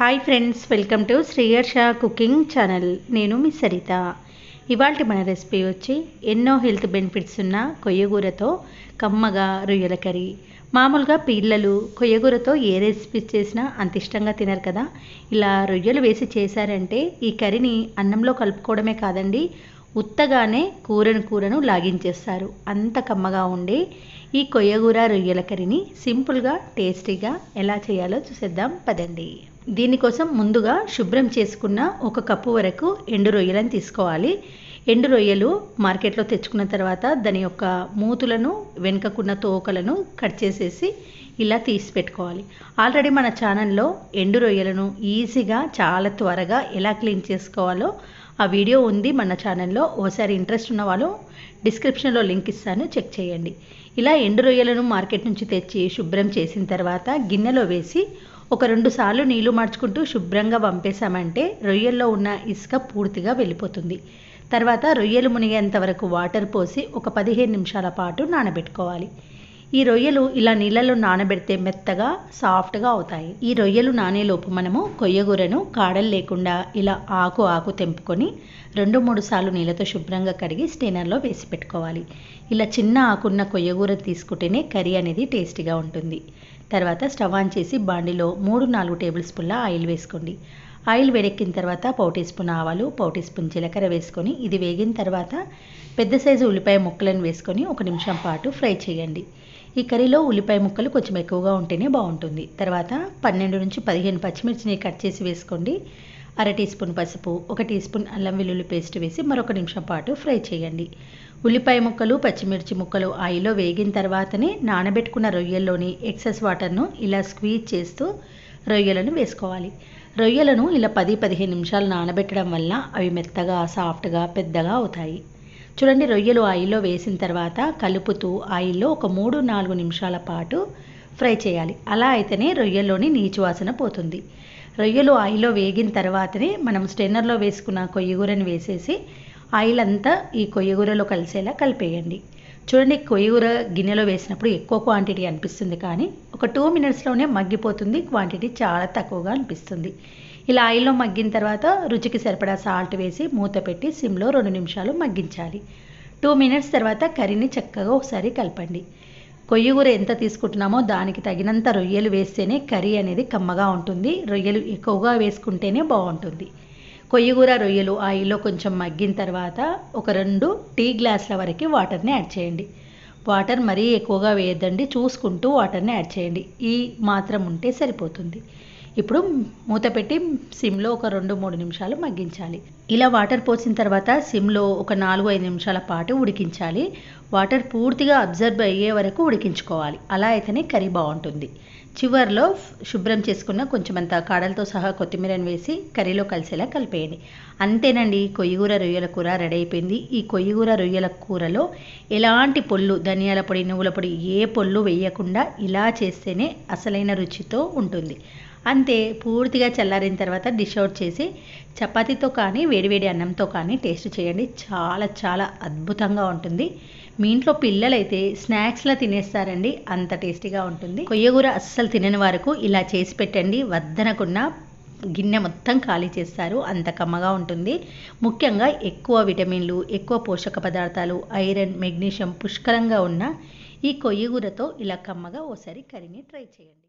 Hi friends welcome to Sreeyarsha cooking channel నేను మీ సరిత. ఇవాళ మన రెసిపీ వచ్చి ఎన్నో హెల్త్ బెనిఫిట్స్ ఉన్న కొయ్యగూరతో కమ్మగా రొయ్యల కర్రీ. మామూలుగా పిల్లలు కొయ్యగూరతో ఏ రెసిపీ చేసినా అంత ఇష్టంగా తినరు కదా. ఇలా రొయ్యలు వేసి చేశారంటే ఈ కర్రీని అన్నంలో కలుపుకోవడమే కాదండి ఉత్తగానే కూరను కూరను లాగించేస్తారు. అంత కమ్మగా ఉండే ఈ కొయ్యగూర రొయ్యల కర్రీని సింపుల్గా టేస్టీగా ఎలా చేయాలో చూసేద్దాం పదండి. దీనికోసం ముందుగా శుభ్రం చేసుకున్న ఒక కప్పు వరకు ఎండు రొయ్యలను తీసుకోవాలి. ఎండు రొయ్యలు మార్కెట్లో తెచ్చుకున్న తర్వాత దాని యొక్క మూతులను వెనుకకున్న తోకలను కట్ చేసేసి ఇలా తీసి పెట్టుకోవాలి. ఆల్రెడీ మన ఛానల్లో ఎండు రొయ్యలను ఈజీగా చాలా త్వరగా ఎలా క్లీన్ చేసుకోవాలో ఆ వీడియో ఉంది మన ఛానల్లో. ఓసారి ఇంట్రెస్ట్ ఉన్న వాళ్ళు డిస్క్రిప్షన్లో లింక్ ఇస్తాను చెక్ చేయండి. ఇలా ఎండు రొయ్యలను మార్కెట్ నుంచి తెచ్చి శుభ్రం చేసిన తర్వాత గిన్నెలో వేసి ఒక రెండు సార్లు నీళ్ళు మార్చుకుంటూ శుభ్రంగా పంపేశామంటే రొయ్యల్లో ఉన్న ఇసుక పూర్తిగా వెళ్ళిపోతుంది. తర్వాత రొయ్యలు మునిగేంత వరకు వాటర్ పోసి ఒక పదిహేను నిమిషాల పాటు నానబెట్టుకోవాలి. ఈ రొయ్యలు ఇలా నీళ్ళలో నానబెడితే మెత్తగా సాఫ్ట్గా అవుతాయి. ఈ రొయ్యలు నానేలోపు మనము కొయ్యగూరను కాడలు లేకుండా ఇలా ఆకు ఆకు తెంపుకొని రెండు మూడు సార్లు నీళ్ళతో శుభ్రంగా కడిగి స్టేనర్లో వేసి పెట్టుకోవాలి. ఇలా చిన్న ఆకున్న కొయ్యగూర తీసుకుంటేనే కర్రీ అనేది టేస్టీగా ఉంటుంది. తర్వాత స్టవ్ ఆన్ చేసి బాండిలో మూడు నాలుగు టేబుల్ స్పూన్ల ఆయిల్ వేసుకోండి. ఆయిల్ వేడెక్కిన తర్వాత పావు టీ స్పూన్ ఆవాలు పావు టీ స్పూన్ జీలకర్ర వేసుకొని ఇది వేగిన తర్వాత పెద్ద సైజు ఉల్లిపాయ ముక్కలను వేసుకొని ఒక నిమిషం పాటు ఫ్రై చేయండి. ఈ కర్రీలో ఉల్లిపాయ ముక్కలు కొంచెం ఎక్కువగా ఉంటేనే బాగుంటుంది. తర్వాత పన్నెండు నుంచి పదిహేను పచ్చిమిర్చిని కట్ చేసి వేసుకోండి. అర టీ స్పూన్ పసుపు ఒక టీ స్పూన్ అల్లం వెల్లుల్లి పేస్ట్ వేసి మరొక నిమిషం పాటు ఫ్రై చేయండి. ఉల్లిపాయ ముక్కలు పచ్చిమిర్చి ముక్కలు ఆయిల్లో వేగిన తర్వాతనే నానబెట్టుకున్న రొయ్యల్లోని ఎక్సెస్ వాటర్ను ఇలా స్క్వీజ్ చేస్తూ రొయ్యలను వేసుకోవాలి. రొయ్యలను ఇలా పది పదిహేను నిమిషాలు నానబెట్టడం వల్ల అవి మెత్తగా సాఫ్ట్గా పెద్దగా అవుతాయి. చూడండి రొయ్యలు ఆయిల్లో వేసిన తర్వాత కలుపుతూ ఆయిల్లో ఒక మూడు నాలుగు నిమిషాల పాటు ఫ్రై చేయాలి. అలా అయితేనే రొయ్యల్లోని నీచు వాసన పోతుంది. రొయ్యలు ఆయిల్లో వేగిన తర్వాతనే మనం స్టెన్నర్లో వేసుకున్న కొయ్యగూరని వేసేసి ఆయిల్ అంతా ఈ కొయ్యగూరలో కలిసేలా కలిపేయండి. చూడండి కొయ్యగూర గిన్నెలో వేసినప్పుడు ఎక్కువ క్వాంటిటీ అనిపిస్తుంది కానీ ఒక టూ మినిట్స్లోనే మగ్గిపోతుంది క్వాంటిటీ చాలా తక్కువగా అనిపిస్తుంది. ఇలా ఆయిల్లో మగ్గిన తర్వాత రుచికి సరిపడా సాల్ట్ వేసి మూత పెట్టి సిమ్లో రెండు నిమిషాలు మగ్గించాలి. టూ మినిట్స్ తర్వాత కర్రీని చక్కగా ఒకసారి కలపండి. కొయ్యగూర ఎంత తీసుకుంటున్నామో దానికి తగినంత రొయ్యలు వేస్తేనే కర్రీ అనేది కమ్మగా ఉంటుంది. రొయ్యలు ఎక్కువగా వేసుకుంటేనే బాగుంటుంది. కొయ్యగూర రొయ్యలు ఆయిల్లో కొంచెం మగ్గిన తర్వాత ఒక రెండు టీ గ్లాసుల వరకు వాటర్ని యాడ్ చేయండి. వాటర్ మరీ ఎక్కువగా వేయద్దండి చూసుకుంటూ వాటర్ని యాడ్ చేయండి. ఈ మాత్రం ఉంటే సరిపోతుంది. ఇప్పుడు మూత పెట్టి సిమ్లో ఒక రెండు మూడు నిమిషాలు మగ్గించాలి. ఇలా వాటర్ పోసిన తర్వాత సిమ్లో ఒక నాలుగు ఐదు నిమిషాల పాటు ఉడికించాలి. వాటర్ పూర్తిగా అబ్జర్వ్ అయ్యే వరకు ఉడికించుకోవాలి. అలా అయితేనే కర్రీ బాగుంటుంది. చివర్లో శుభ్రం చేసుకున్న కొంచెం అంత కాడలతో సహా కొత్తిమీరని వేసి కర్రీలో కలిసేలా కలిపేయండి. అంతేనండి కొయ్యగూర రొయ్యల కూర రెడీ అయిపోయింది. ఈ కొయ్యగూర రొయ్యల కూరలో ఎలాంటి పొల్లు ధనియాల పొడి నువ్వుల పొడి ఏ పొల్లు వేయకుండా ఇలా చేస్తేనే అసలైన రుచితో ఉంటుంది. అంతే పూర్తిగా చల్లారిన తర్వాత డిష్ అవుట్ చేసి చపాతీతో కానీ వేడివేడి అన్నంతో కానీ టేస్ట్ చేయండి. చాలా చాలా అద్భుతంగా ఉంటుంది. మీ ఇంట్లో పిల్లలైతే స్నాక్స్లా తినేస్తారండి. అంత టేస్టీగా ఉంటుంది. కొయ్యగూర అస్సలు తినని వరకు ఇలా చేసి పెట్టండి. వద్దనకుండా గిన్నె మొత్తం ఖాళీ చేస్తారు. అంత కమ్మగా ఉంటుంది. ముఖ్యంగా ఎక్కువ విటమిన్లు ఎక్కువ పోషక పదార్థాలు ఐరన్ మెగ్నీషియం పుష్కలంగా ఉన్న ఈ కొయ్యగూరతో ఇలా కమ్మగా ఓసారి కర్రీని ట్రై చేయండి.